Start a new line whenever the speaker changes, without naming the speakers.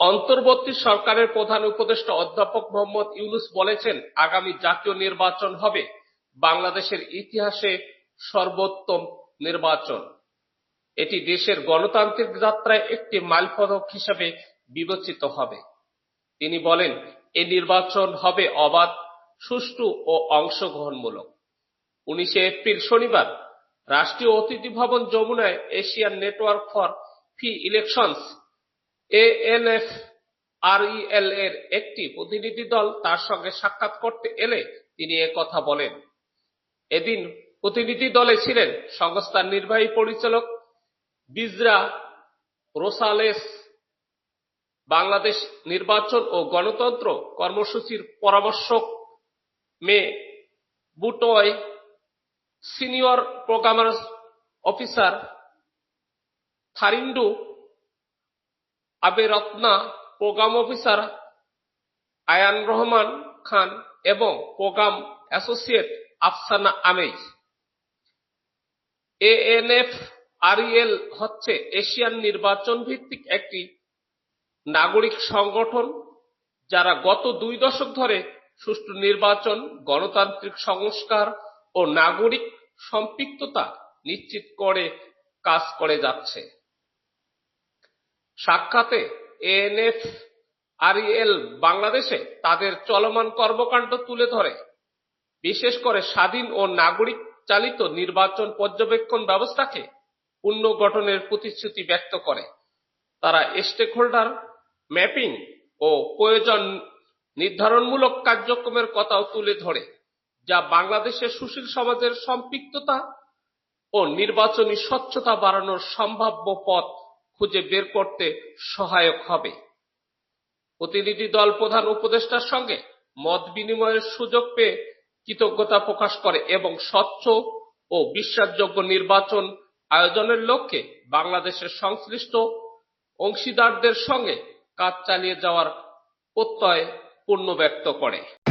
অন্তর্বর্তী সরকারের প্রধান উপদেষ্টা অধ্যাপক মোহাম্মদ ইউনূস বলেছেন, আগামী জাতীয় নির্বাচন হবে। বাংলাদেশের ইতিহাসে সর্বোত্তম নির্বাচন। এটি দেশের গণতান্ত্রিক যাত্রায় একটি মাইলফলক হিসেবে বিবেচিত হবে। তিনি বলেন, এ নির্বাচন হবে অবাধ, সুষ্ঠু ও অংশগ্রহণমূলক। উনিশে এপ্রিল শনিবার রাষ্ট্রীয় অতিথি ভবন যমুনায় Asian network for free elections ANFREL এর একটি প্রতিনিধি দল তার সঙ্গে সাক্ষাৎ করতে এলে তিনি একথা বলেন। এদিন প্রতিনিধি দলে ছিলেন সংস্থার নির্বাহী পরিচালক বিজরা রোসালেস। বাংলাদেশ নির্বাচন ও গণতন্ত্র কর্মসূচির পরামর্শক মে বুটয় senior program officer Tharindu Abeyratne program officer Ayan Rahman Khan এবং প্রোগ্রাম অ্যাসোসিয়েট আফসানা আমেজ এএনএফআরইএল হচ্ছে এশিয়ান নির্বাচন ভিত্তিক একটি নাগরিক সংগঠন যারা গত দুই দশক ধরে সুষ্ঠু নির্বাচন, গণতান্ত্রিক সংস্কার ও নাগরিক সম্পৃক্ততা নিশ্চিত করে কাজ করে যাচ্ছে। সাক্ষাতে এএনএফআরইএল বাংলাদেশে তাদের চলমান কর্মকাণ্ড তুলে ধরে। বিশেষ করে স্বাধীন ও নাগরিক চালিত নির্বাচন পর্যবেক্ষণ ব্যবস্থাকে পুনর্গঠনের প্রতিশ্রুতি ব্যক্ত করে। তারা স্টেকহোল্ডার, ম্যাপিং ও প্রয়োজন নির্ধারণমূলক কার্যক্রমের কথাও তুলে ধরে, যা বাংলাদেশের সুশীল সমাজের সম্পৃক্ততা ও নির্বাচনী স্বচ্ছতা বাড়ানোর সম্ভাব্য পথ খুঁজে বের করতে সহায়ক হবে। প্রতিনিধি দল প্রধান উপদেষ্টার সঙ্গে মত বিনিময়ের সুযোগ পেয়ে কৃতজ্ঞতা প্রকাশ করে এবং স্বচ্ছ ও বিশ্বাসযোগ্য নির্বাচন আয়োজনের লক্ষ্যে বাংলাদেশের সংশ্লিষ্ট অংশীদারদের সঙ্গে কাজ চালিয়ে যাওয়ার প্রত্যয় পূর্ণ ব্যক্ত করে।